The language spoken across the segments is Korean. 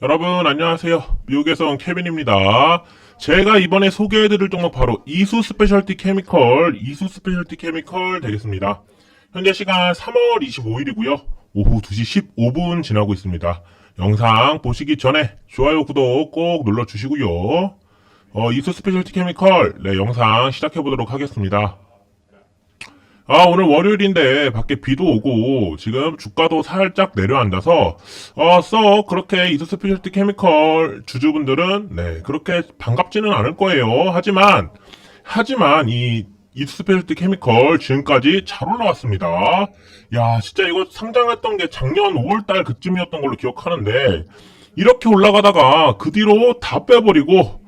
여러분 안녕하세요. 미국에서 온 케빈입니다. 제가 이번에 소개해드릴 종목 바로 이수 스페셜티 케미컬, 이수 스페셜티 케미컬 되겠습니다. 현재 시간 3월 25일이고요. 오후 2시 15분 지나고 있습니다. 영상 보시기 전에 좋아요, 구독 꼭 눌러주시고요. 어, 이수 스페셜티 케미컬, 네, 영상 시작해보도록 하겠습니다. 아, 오늘 월요일인데 밖에 비도 오고 지금 주가도 살짝 내려앉아서 어, 썩 그렇게 이수 스페셜티 케미컬 주주분들은 네, 그렇게 반갑지는 않을 거예요. 하지만 하지만 이 이수 스페셜티 케미컬 지금까지 잘 올라왔습니다. 야, 진짜 이거 상장했던 게 작년 5월 달 그쯤이었던 걸로 기억하는데 이렇게 올라가다가 그 뒤로 다 빼버리고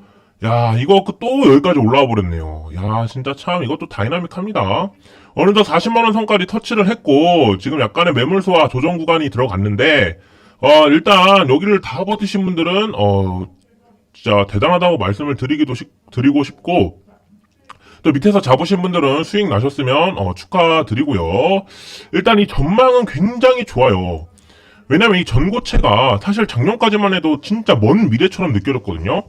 야, 이거 그또 여기까지 올라와 버렸네요. 야, 진짜 참 이것도 다이나믹합니다. 어느덧 40만원 선까지 터치를 했고, 지금 약간의 매물소와 조정 구간이 들어갔는데, 어, 일단 여기를 다 버티신 분들은, 어, 진짜 대단하다고 말씀을 드리기도, 싶- 드리고 싶고, 또 밑에서 잡으신 분들은 수익 나셨으면, 어, 축하드리고요. 일단 이 전망은 굉장히 좋아요. 왜냐면 이 전고체가 사실 작년까지만 해도 진짜 먼 미래처럼 느껴졌거든요.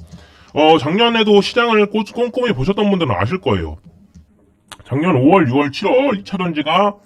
어, 작년에도 시장을 꼬- 꼼꼼히 보셨던 분들은 아실 거예요. 작년 5월, 6월, 7월 2차 전지가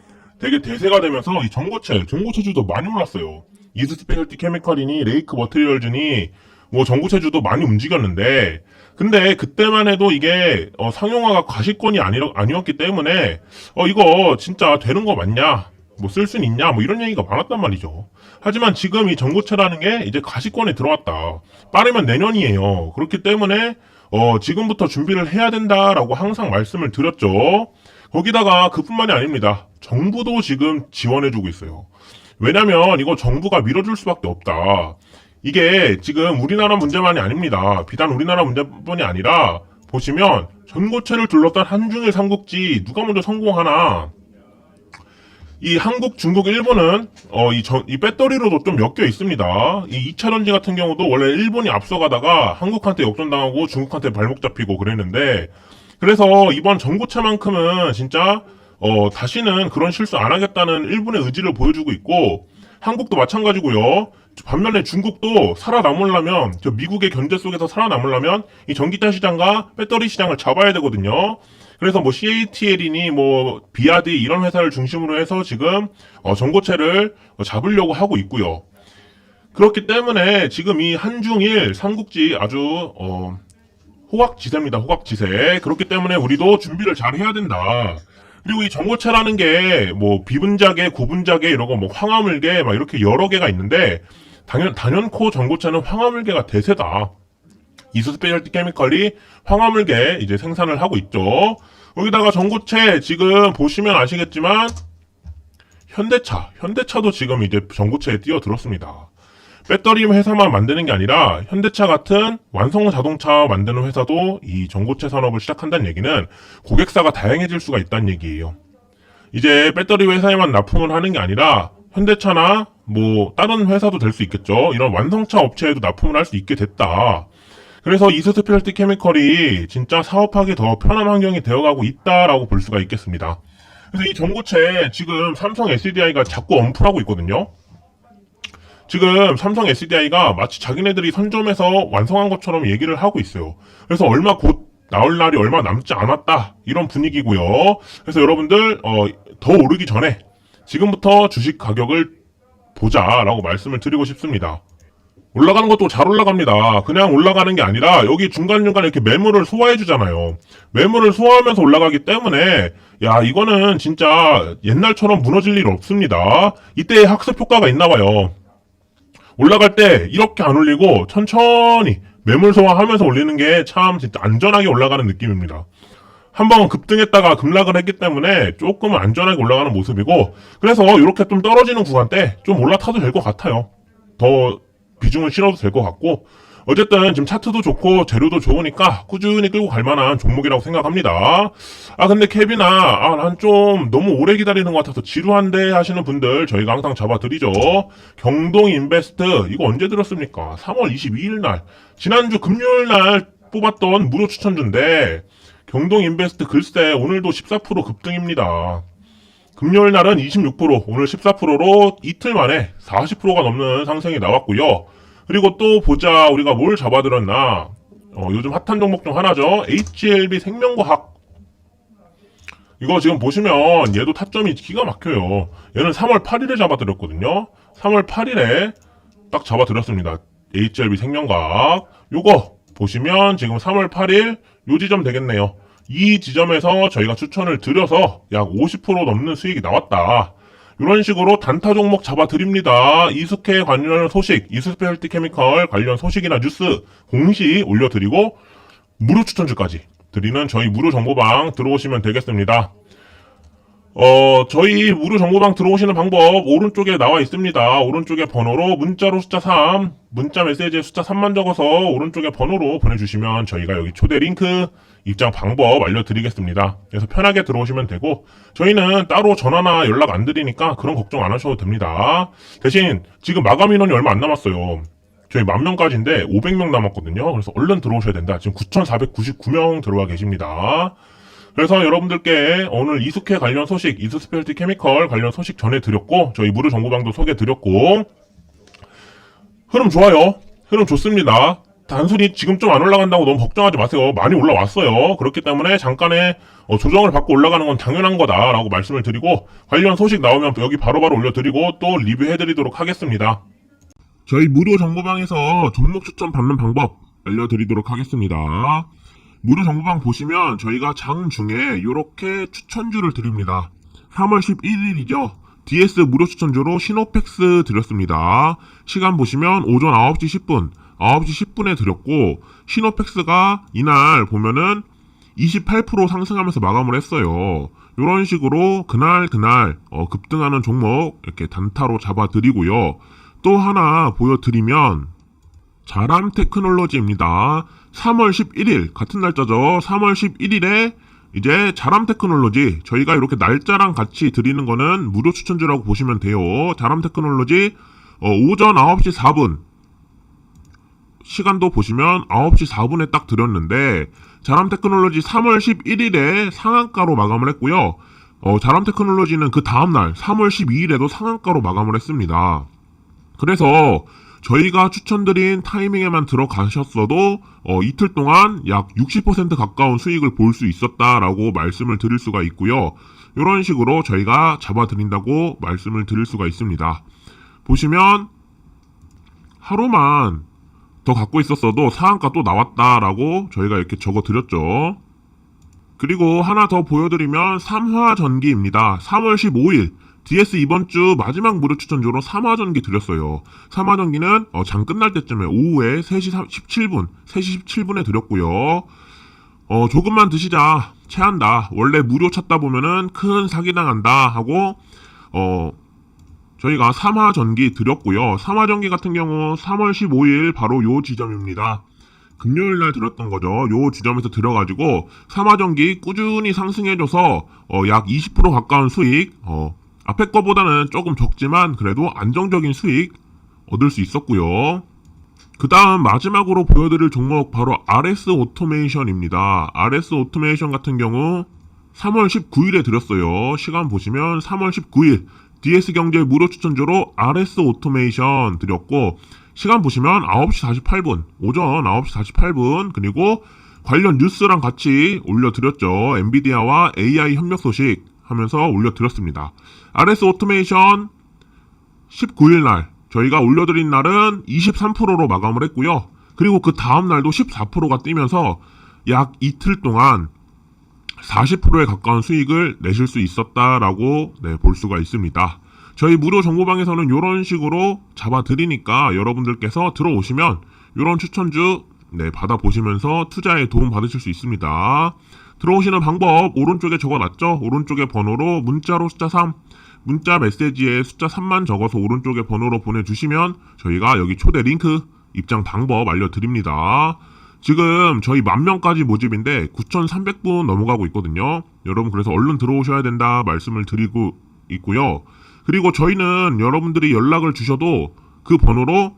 되게 대세가 되면서 이 전고체, 전고체주도 많이 올랐어요. 이스 스페셜티 케미컬이니 레이크 머티리얼즈니 뭐 전고체주도 많이 움직였는데 근데 그때만 해도 이게 어, 상용화가 과시권이 아니, 아니었기 때문에 어 이거 진짜 되는 거 맞냐 뭐쓸 수는 있냐 뭐 이런 얘기가 많았단 말이죠. 하지만 지금 이 전고체라는 게 이제 가시권에 들어왔다. 빠르면 내년이에요. 그렇기 때문에 어, 지금부터 준비를 해야 된다라고 항상 말씀을 드렸죠. 거기다가 그뿐만이 아닙니다. 정부도 지금 지원해주고 있어요. 왜냐면 이거 정부가 밀어줄 수밖에 없다. 이게 지금 우리나라 문제만이 아닙니다. 비단 우리나라 문제뿐이 아니라 보시면 전고체를 둘러싼 한중일 삼국지 누가 먼저 성공하나 이 한국, 중국, 일본은 어, 이, 전- 이 배터리로도 좀 엮여 있습니다. 이 2차 전지 같은 경우도 원래 일본이 앞서가다가 한국한테 역전당하고 중국한테 발목 잡히고 그랬는데 그래서 이번 전고체만큼은 진짜 어, 다시는 그런 실수 안 하겠다는 일본의 의지를 보여주고 있고 한국도 마찬가지고요. 반면에 중국도 살아남으려면 저 미국의 견제 속에서 살아남으려면 이 전기차 시장과 배터리 시장을 잡아야 되거든요. 그래서 뭐 CATL이니 뭐 비아디 이런 회사를 중심으로 해서 지금 어, 전고체를 어, 잡으려고 하고 있고요. 그렇기 때문에 지금 이 한중일 삼국지 아주 어, 호각지세입니다. 호각지세. 그렇기 때문에 우리도 준비를 잘 해야 된다. 그리고 이 전고체라는 게 뭐 비분자계, 고분자계 거뭐 황화물계 막 이렇게 여러 개가 있는데 당연 단연코 전고체는 황화물계가 대세다. 이수 스페셜티 케미컬이 황화물계 이제 생산을 하고 있죠. 여기다가 전고체 지금 보시면 아시겠지만 현대차, 현대차도 지금 이제 전고체에 뛰어들었습니다. 배터리 회사만 만드는 게 아니라 현대차 같은 완성 자동차 만드는 회사도 이 전고체 산업을 시작한다는 얘기는 고객사가 다양해질 수가 있다는 얘기예요. 이제 배터리 회사에만 납품을 하는 게 아니라 현대차나 뭐 다른 회사도 될 수 있겠죠. 이런 완성차 업체에도 납품을 할 수 있게 됐다. 그래서 이스 스페셜티 케미컬이 진짜 사업하기 더 편한 환경이 되어가고 있다라고 볼 수가 있겠습니다. 그래서 이 전고체 지금 삼성 SDI가 자꾸 언플하고 있거든요. 지금 삼성 SDI가 마치 자기네들이 선점해서 완성한 것처럼 얘기를 하고 있어요. 그래서 얼마 곧 나올 날이 얼마 남지 않았다 이런 분위기고요. 그래서 여러분들 어, 더 오르기 전에 지금부터 주식 가격을 보자라고 말씀을 드리고 싶습니다. 올라가는 것도 잘 올라갑니다. 그냥 올라가는 게 아니라 여기 중간중간 이렇게 매물을 소화해 주잖아요. 매물을 소화하면서 올라가기 때문에 야 이거는 진짜 옛날처럼 무너질 일 없습니다. 이때 학습 효과가 있나 봐요. 올라갈 때 이렇게 안 올리고 천천히 매물 소화하면서 올리는 게 참 진짜 안전하게 올라가는 느낌입니다. 한번 급등했다가 급락을 했기 때문에 조금 안전하게 올라가는 모습이고 그래서 이렇게 좀 떨어지는 구간 때 좀 올라타도 될 것 같아요. 더 비중을 실어도 될 것 같고 어쨌든 지금 차트도 좋고 재료도 좋으니까 꾸준히 끌고 갈 만한 종목이라고 생각합니다. 아 근데 케빈아 아난 좀 너무 오래 기다리는 것 같아서 지루한데 하시는 분들 저희가 항상 잡아드리죠. 경동 인베스트 이거 언제 들었습니까? 3월 22일 날 지난주 금요일 날 뽑았던 무료 추천주인데 경동 인베스트 글쎄 오늘도 14% 급등입니다. 금요일 날은 26%, 오늘 14%로 이틀 만에 40%가 넘는 상승이 나왔고요. 그리고 또 보자 우리가 뭘 잡아들었나? 어, 요즘 핫한 종목 중 하나죠. HLB 생명과학. 이거 지금 보시면 얘도 타점이 기가 막혀요. 얘는 3월 8일에 잡아드렸거든요. 3월 8일에 딱 잡아드렸습니다. HLB 생명과학. 요거 보시면 지금 3월 8일 요 지점 되겠네요 이 지점에서 저희가 추천을 드려서 약 50% 넘는 수익이 나왔다 이런 식으로 단타 종목 잡아드립니다. 이숙회 관련 소식, 이수스페셜티 케미컬 관련 소식이나 뉴스 공시 올려드리고 무료 추천주까지 드리는 저희 무료 정보방 들어오시면 되겠습니다. 어, 저희 무료 정보방 들어오시는 방법 오른쪽에 나와 있습니다. 오른쪽에 번호로 문자로 숫자 3, 문자 메시지에 숫자 3만 적어서 오른쪽에 번호로 보내주시면 저희가 여기 초대 링크 입장 방법 알려드리겠습니다. 그래서 편하게 들어오시면 되고 저희는 따로 전화나 연락 안 드리니까 그런 걱정 안 하셔도 됩니다. 대신 지금 마감 인원이 얼마 안 남았어요. 저희 만 명까지인데 500명 남았거든요. 그래서 얼른 들어오셔야 된다. 지금 9,499명 들어와 계십니다. 그래서 여러분들께 오늘 이숙회 관련 소식, 이수스페셜티 케미컬 관련 소식 전해드렸고 저희 무료 정보방도 소개해드렸고 흐름 좋아요. 흐름 좋습니다. 단순히 지금 좀 안 올라간다고 너무 걱정하지 마세요. 많이 올라왔어요. 그렇기 때문에 잠깐의 어, 조정을 받고 올라가는 건 당연한 거다라고 말씀을 드리고 관련 소식 나오면 여기 바로 바로 올려드리고 또 리뷰해드리도록 하겠습니다. 저희 무료 정보방에서 종목 추천 받는 방법 알려드리도록 하겠습니다. 무료 정보방 보시면 저희가 장 중에 이렇게 추천주를 드립니다. 3월 11일이죠. DS 무료 추천주로 시노펙스 드렸습니다. 시간 보시면 오전 9시 10분, 9시 10분에 드렸고 시노펙스가 이날 보면은 28% 상승하면서 마감을 했어요. 이런 식으로 그날 그날 어, 급등하는 종목 이렇게 단타로 잡아드리고요. 또 하나 보여드리면 자람 테크놀로지입니다. 3월 11일 같은 날짜죠. 3월 11일에 이제 자람 테크놀로지 저희가 이렇게 날짜랑 같이 드리는 거는 무료 추천주라고 보시면 돼요. 자람 테크놀로지 어, 오전 9시 4분 시간도 보시면 9시 4분에 딱 드렸는데 자람 테크놀로지 3월 11일에 상한가로 마감을 했고요. 어, 자람 테크놀로지는 그 다음날 3월 12일에도 상한가로 마감을 했습니다. 그래서 저희가 추천드린 타이밍에만 들어가셨어도 어, 이틀 동안 약 60% 가까운 수익을 볼 수 있었다라고 말씀을 드릴 수가 있고요. 이런 식으로 저희가 잡아드린다고 말씀을 드릴 수가 있습니다. 보시면 하루만 더 갖고 있었어도 상한가 또 나왔다라고 저희가 이렇게 적어드렸죠. 그리고 하나 더 보여드리면 3화 전기입니다. 3월 15일 DS 이번 주 마지막 무료 추천주로 3화 전기 드렸어요. 3화 전기는 어, 장 끝날 때쯤에 오후에 3시 17분, 3시 17분에 드렸고요. 어, 조금만 드시자. 체한다. 원래 무료 찾다 보면은 큰 사기당한다. 하고, 어, 저희가 3화 전기 드렸고요. 3화 전기 같은 경우 3월 15일 바로 요 지점입니다. 금요일 날 들었던 거죠. 요 지점에서 들어가지고 3화 전기 꾸준히 상승해줘서 어, 약 20% 가까운 수익, 어, 앞에 거보다는 조금 적지만 그래도 안정적인 수익 얻을 수 있었고요. 그 다음 마지막으로 보여드릴 종목 바로 RS 오토메이션입니다. RS 오토메이션 같은 경우 3월 19일에 드렸어요. 시간 보시면 3월 19일 DS경제 무료 추천주로 RS 오토메이션 드렸고 시간 보시면 9시 48분 오전 9시 48분 그리고 관련 뉴스랑 같이 올려드렸죠. 엔비디아와 AI 협력 소식 하면서 올려드렸습니다. RS 오토메이션 19일 날 저희가 올려드린 날은 23%로 마감을 했고요. 그리고 그 다음 날도 14%가 뛰면서 약 이틀 동안 40%에 가까운 수익을 내실 수 있었다라고 네, 볼 수가 있습니다. 저희 무료 정보방에서는 이런 식으로 잡아드리니까 여러분들께서 들어오시면 이런 추천주 네, 받아보시면서 투자에 도움 받으실 수 있습니다. 들어오시는 방법 오른쪽에 적어놨죠? 오른쪽에 번호로 문자로 숫자 3 문자 메시지에 숫자 3만 적어서 오른쪽에 번호로 보내주시면 저희가 여기 초대 링크 입장 방법 알려드립니다. 지금 저희 만 명까지 모집인데 9,300분 넘어가고 있거든요. 여러분 그래서 얼른 들어오셔야 된다 말씀을 드리고 있고요. 그리고 저희는 여러분들이 연락을 주셔도 그 번호로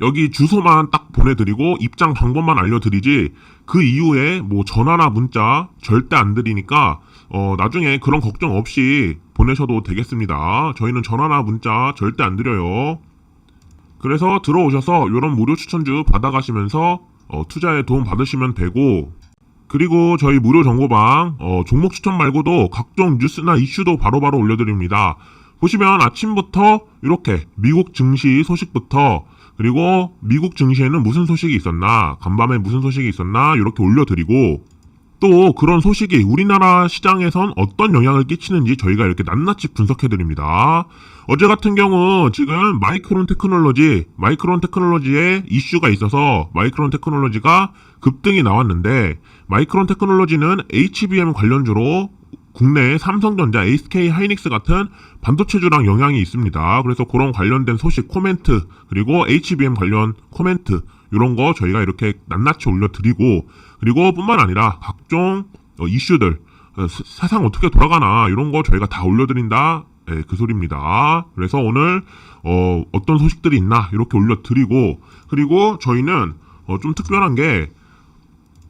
여기 주소만 딱 보내드리고 입장 방법만 알려드리지 그 이후에 뭐 전화나 문자 절대 안 드리니까 어 나중에 그런 걱정 없이 보내셔도 되겠습니다. 저희는 전화나 문자 절대 안 드려요. 그래서 들어오셔서 이런 무료 추천주 받아가시면서 어, 투자에 도움 받으시면 되고 그리고 저희 무료 정보방 어, 종목 추천 말고도 각종 뉴스나 이슈도 바로 바로 올려드립니다. 보시면 아침부터 이렇게 미국 증시 소식부터 그리고 미국 증시에는 무슨 소식이 있었나 간밤에 무슨 소식이 있었나 이렇게 올려드리고 또 그런 소식이 우리나라 시장에선 어떤 영향을 끼치는지 저희가 이렇게 낱낱이 분석해드립니다. 어제 같은 경우 지금 마이크론 테크놀로지, 마이크론 테크놀로지에 이슈가 있어서 마이크론 테크놀로지가 급등이 나왔는데 마이크론 테크놀로지는 HBM 관련주로 국내 삼성전자, SK 하이닉스 같은 반도체주랑 영향이 있습니다. 그래서 그런 관련된 소식 코멘트 그리고 HBM 관련 코멘트 이런 거 저희가 이렇게 낱낱이 올려드리고 그리고 뿐만 아니라 각종 어, 이슈들 어, 세- 세상 어떻게 돌아가나 이런 거 저희가 다 올려드린다 예, 그 소리입니다. 그래서 오늘 어, 어떤 소식들이 있나 이렇게 올려드리고 그리고 저희는 어, 좀 특별한 게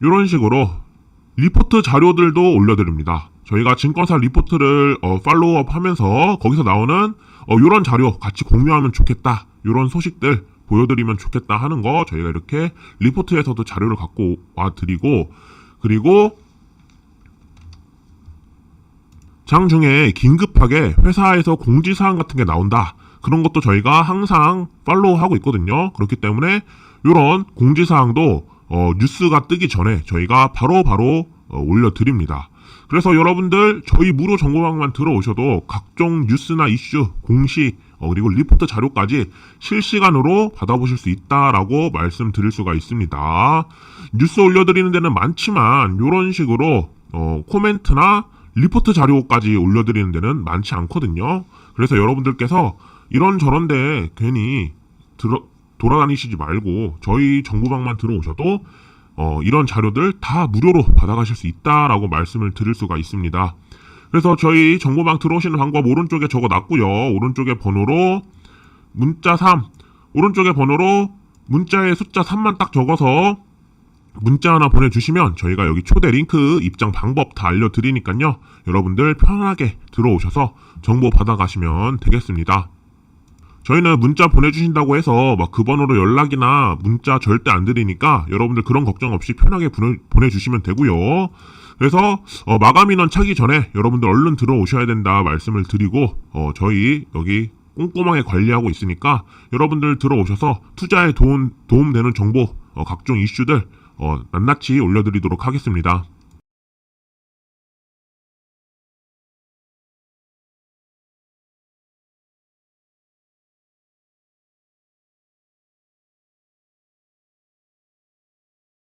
이런 식으로 리포트 자료들도 올려드립니다. 저희가 증권사 리포트를 어, 팔로우업 하면서 거기서 나오는 어, 이런 자료 같이 공유하면 좋겠다. 이런 소식들 보여드리면 좋겠다 하는 거 저희가 이렇게 리포트에서도 자료를 갖고 와 드리고 그리고 장 중에 긴급하게 회사에서 공지사항 같은 게 나온다. 그런 것도 저희가 항상 팔로우 하고 있거든요. 그렇기 때문에 이런 공지사항도 어, 뉴스가 뜨기 전에 저희가 바로바로 어, 올려드립니다. 그래서 여러분들 저희 무료 정보방만 들어오셔도 각종 뉴스나 이슈, 공시, 어, 그리고 리포트 자료까지 실시간으로 받아보실 수 있다라고 말씀드릴 수가 있습니다. 뉴스 올려드리는 데는 많지만 이런 식으로 어, 코멘트나 리포트 자료까지 올려드리는 데는 많지 않거든요. 그래서 여러분들께서 이런 저런 데 괜히 들어, 돌아다니시지 말고 저희 정보방만 들어오셔도 어, 이런 자료들 다 무료로 받아가실 수 있다라고 말씀을 드릴 수가 있습니다. 그래서 저희 정보방 들어오시는 방법 오른쪽에 적어 놨고요. 오른쪽에 번호로 문자 3, 오른쪽에 번호로 문자의 숫자 3만 딱 적어서 문자 하나 보내주시면 저희가 여기 초대 링크 입장 방법 다 알려드리니까요. 여러분들 편하게 들어오셔서 정보 받아가시면 되겠습니다. 저희는 문자 보내주신다고 해서 막 그 번호로 연락이나 문자 절대 안 드리니까 여러분들 그런 걱정 없이 편하게 보내, 보내주시면 되고요. 그래서 어, 마감 인원 차기 전에 여러분들 얼른 들어오셔야 된다 말씀을 드리고 어, 저희 여기 꼼꼼하게 관리하고 있으니까 여러분들 들어오셔서 투자에 도움, 도움되는 정보 어, 각종 이슈들 어, 낱낱이 올려드리도록 하겠습니다.